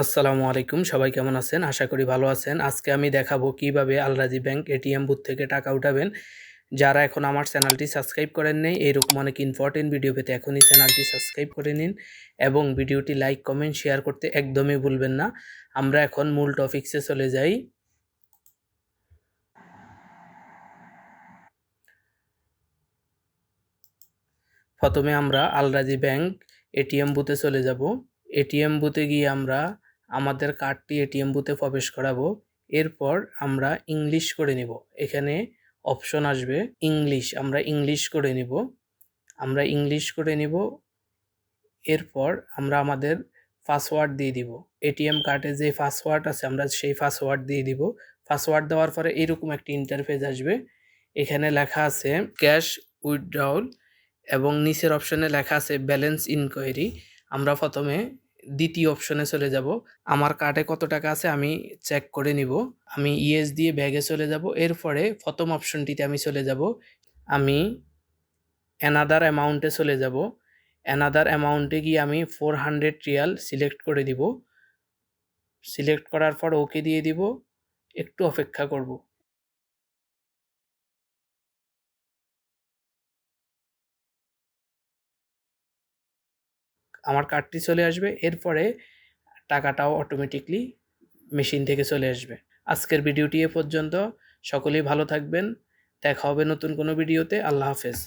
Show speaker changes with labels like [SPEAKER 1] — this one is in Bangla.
[SPEAKER 1] আসসালামু আলাইকুম, সবাই কেমন আছেন? আশা করি ভালো আছেন। আজকে আমি দেখাবো কীভাবে আলরাজি ব্যাংক এটিএম বুথ থেকে টাকা উঠাবেন। যারা এখন আমার চ্যানেলটি সাবস্ক্রাইব করেন নেই, এরকম অনেক ইম্পর্টেন্ট ভিডিও পেতে এখনই চ্যানেলটি সাবস্ক্রাইব করে নিন এবং ভিডিওটি লাইক কমেন্ট শেয়ার করতে একদমই ভুলবেন না। আমরা এখন মূল টপিক্সে চলে যাই। প্রথমে আমরা আলরাজি ব্যাংক এটিএম বুথে চলে যাব। এটিএম বুথে গিয়ে আমরা আমাদের কার্ডটি এটিএম বুথে প্রবেশ করাবো। এরপর আমরা ইংলিশ করে নিব। এখানে অপশন আসবে ইংলিশ আমরা ইংলিশ করে নিব। আমরা ইংলিশ করে নিব। এরপর আমরা আমাদের পাসওয়ার্ড দিয়ে দিব। এটিএম কার্ডে যে পাসওয়ার্ড আছে, আমরা সেই পাসওয়ার্ড দিয়ে দিব। পাসওয়ার্ড দেওয়ার পরে এরকম একটি ইন্টারফেস আসবে। এখানে লেখা আছে ক্যাশ উইথড্রাউল এবং নিচের অপশনে লেখা আছে ব্যালেন্স ইনকোয়ারি আমরা প্রথমে দ্বিতীয় অপশনে চলে যাব। আমার কার্ডে কত টাকা আছে আমি চেক করে নিব। আমি ইএস দিয়ে ব্যাগে চলে যাব। এরপরে প্রথম অপশনটিতে আমি চলে যাব। আমি অ্যানাদার অ্যামাউন্টে চলে যাব। অ্যানাদার অ্যামাউন্টে গিয়ে আমি ফোর হান্ড্রেড রিয়াল সিলেক্ট করে দিব। সিলেক্ট করার পর ওকে দিয়ে দিব। একটু অপেক্ষা করব। আমার কার্ডটি চলে আসবে, এরপরে টাকাটাও অটোমেটিকলি মেশিন থেকে চলে আসবে। আজকের ভিডিওটি এ পর্যন্ত। সকলেই ভালো থাকবেন। দেখা হবে নতুন কোনো ভিডিওতে। আল্লাহ হাফেজ।